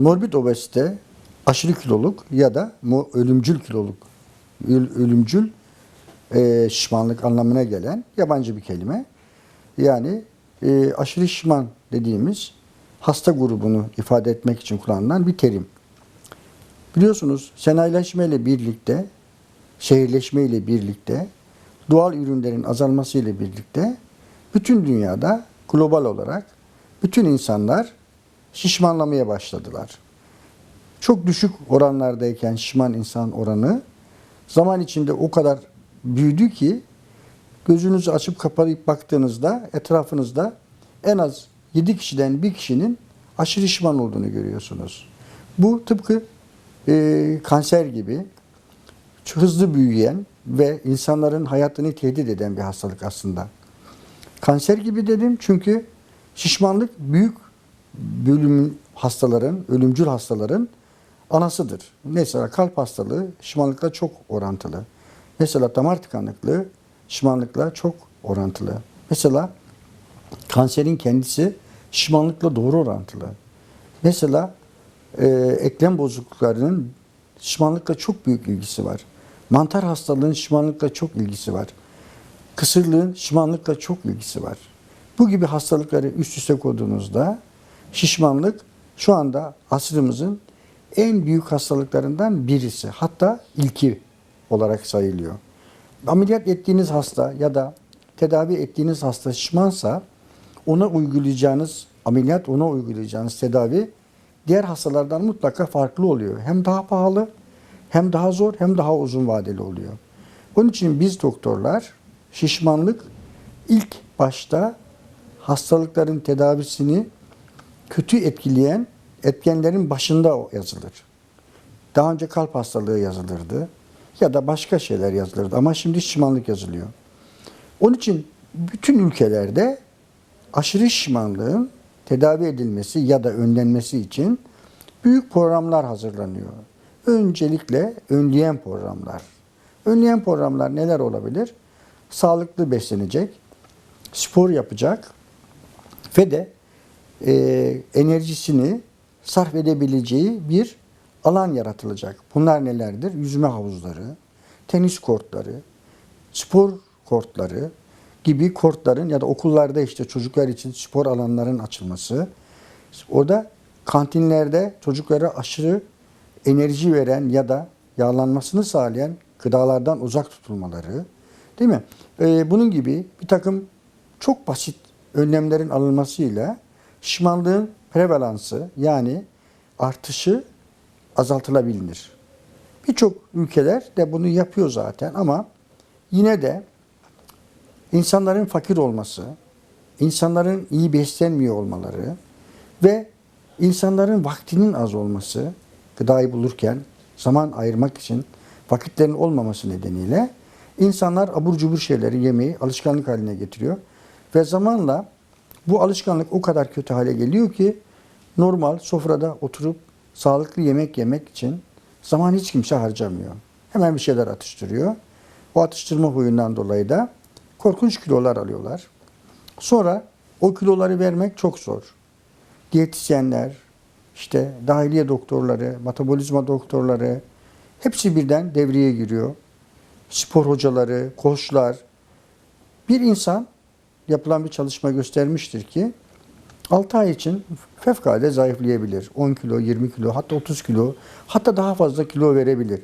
Morbid obezite aşırı kiloluk ya da ölümcül kiloluk, öl- ölümcül e, şişmanlık anlamına gelen yabancı bir kelime. Yani e, aşırı şişman dediğimiz hasta grubunu ifade etmek için kullanılan bir terim. Biliyorsunuz sanayileşme ile birlikte, şehirleşme ile birlikte, doğal ürünlerin azalması ile birlikte bütün dünyada global olarak bütün insanlar şişmanlamaya başladılar. Çok düşük oranlardayken şişman insan oranı zaman içinde o kadar büyüdü ki gözünüzü açıp kapayıp baktığınızda etrafınızda en az 7 kişiden bir kişinin aşırı şişman olduğunu görüyorsunuz. Bu tıpkı e, kanser gibi çok hızlı büyüyen ve insanların hayatını tehdit eden bir hastalık aslında. Kanser gibi dedim çünkü şişmanlık büyük bölüm hastaların, ölümcül hastaların anasıdır. Mesela kalp hastalığı şişmanlıkla çok orantılı. Mesela damar tıkanıklığı şişmanlıkla çok orantılı. Mesela kanserin kendisi şişmanlıkla doğru orantılı. Mesela e, eklem bozukluklarının şişmanlıkla çok büyük ilgisi var. Mantar hastalığının şişmanlıkla çok ilgisi var. Kısırlığın şişmanlıkla çok ilgisi var. Bu gibi hastalıkları üst üste koyduğunuzda şişmanlık şu anda asrımızın en büyük hastalıklarından birisi. Hatta ilki olarak sayılıyor. Ameliyat ettiğiniz hasta ya da tedavi ettiğiniz hasta şişmansa ona uygulayacağınız ameliyat, ona uygulayacağınız tedavi diğer hastalardan mutlaka farklı oluyor. Hem daha pahalı, hem daha zor, hem daha uzun vadeli oluyor. Onun için biz doktorlar şişmanlık ilk başta hastalıkların tedavisini kötü etkileyen etkenlerin başında yazılır. Daha önce kalp hastalığı yazılırdı ya da başka şeyler yazılırdı ama şimdi şişmanlık yazılıyor. Onun için bütün ülkelerde aşırı şişmanlığın tedavi edilmesi ya da önlenmesi için büyük programlar hazırlanıyor. Öncelikle önleyen programlar. Önleyen programlar neler olabilir? Sağlıklı beslenecek, spor yapacak ve de e, enerjisini sarf edebileceği bir alan yaratılacak. Bunlar nelerdir? Yüzme havuzları, tenis kortları, spor kortları gibi kortların ya da okullarda işte çocuklar için spor alanların açılması. Orada kantinlerde çocuklara aşırı enerji veren ya da yağlanmasını sağlayan gıdalardan uzak tutulmaları. Değil mi? Ee, bunun gibi bir takım çok basit önlemlerin alınmasıyla şişmanlığın prevalansı yani artışı azaltılabilir. Birçok ülkeler de bunu yapıyor zaten ama yine de insanların fakir olması, insanların iyi beslenmiyor olmaları ve insanların vaktinin az olması, gıdayı bulurken zaman ayırmak için vakitlerin olmaması nedeniyle insanlar abur cubur şeyleri yemeyi alışkanlık haline getiriyor. Ve zamanla bu alışkanlık o kadar kötü hale geliyor ki normal sofrada oturup sağlıklı yemek yemek için zaman hiç kimse harcamıyor. Hemen bir şeyler atıştırıyor. O atıştırma huyundan dolayı da korkunç kilolar alıyorlar. Sonra o kiloları vermek çok zor. Diyetisyenler, işte dahiliye doktorları, metabolizma doktorları hepsi birden devreye giriyor. Spor hocaları, koçlar. Bir insan yapılan bir çalışma göstermiştir ki 6 ay için fevkalade zayıflayabilir. 10 kilo, 20 kilo, hatta 30 kilo, hatta daha fazla kilo verebilir.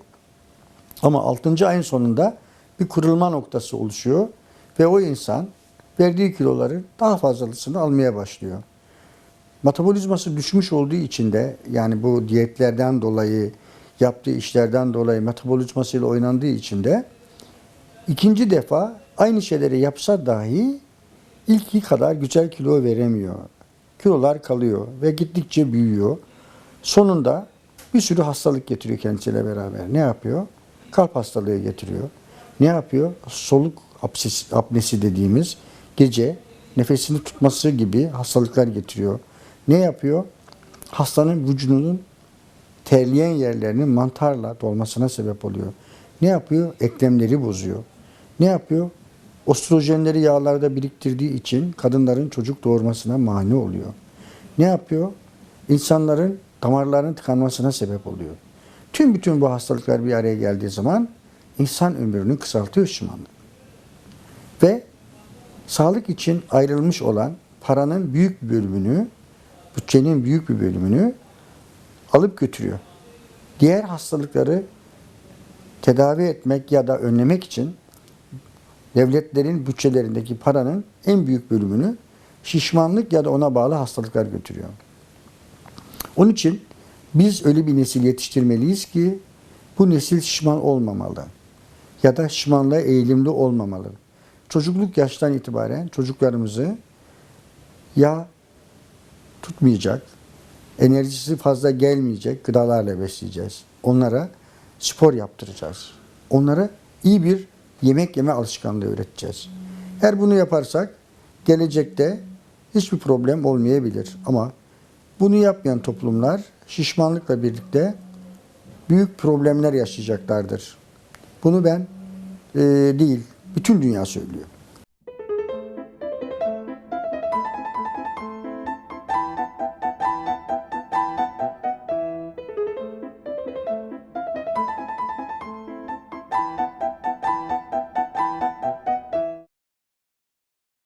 Ama 6. ayın sonunda bir kırılma noktası oluşuyor ve o insan verdiği kiloların daha fazlasını almaya başlıyor. Metabolizması düşmüş olduğu için de yani bu diyetlerden dolayı, yaptığı işlerden dolayı metabolizmasıyla oynandığı için de ikinci defa aynı şeyleri yapsa dahi ilki kadar güzel kilo veremiyor. Kilolar kalıyor ve gittikçe büyüyor. Sonunda bir sürü hastalık getiriyor kendisiyle beraber. Ne yapıyor? Kalp hastalığı getiriyor. Ne yapıyor? Soluk apsis, apnesi dediğimiz gece nefesini tutması gibi hastalıklar getiriyor. Ne yapıyor? Hastanın vücudunun terleyen yerlerinin mantarla dolmasına sebep oluyor. Ne yapıyor? Eklemleri bozuyor. Ne yapıyor? Ostrojenleri yağlarda biriktirdiği için kadınların çocuk doğurmasına mani oluyor. Ne yapıyor? İnsanların damarların tıkanmasına sebep oluyor. Tüm bütün bu hastalıklar bir araya geldiği zaman insan ömrünü kısaltıyor şişmanlık. Ve sağlık için ayrılmış olan paranın büyük bir bölümünü, bütçenin büyük bir bölümünü alıp götürüyor. Diğer hastalıkları tedavi etmek ya da önlemek için devletlerin bütçelerindeki paranın en büyük bölümünü şişmanlık ya da ona bağlı hastalıklar götürüyor. Onun için biz öyle bir nesil yetiştirmeliyiz ki bu nesil şişman olmamalı ya da şişmanlığa eğilimli olmamalı. Çocukluk yaştan itibaren çocuklarımızı ya tutmayacak, enerjisi fazla gelmeyecek gıdalarla besleyeceğiz. Onlara spor yaptıracağız. Onlara iyi bir yemek yeme alışkanlığı öğreteceğiz. Eğer bunu yaparsak gelecekte hiçbir problem olmayabilir. Ama bunu yapmayan toplumlar şişmanlıkla birlikte büyük problemler yaşayacaklardır. Bunu ben e, değil, bütün dünya söylüyor.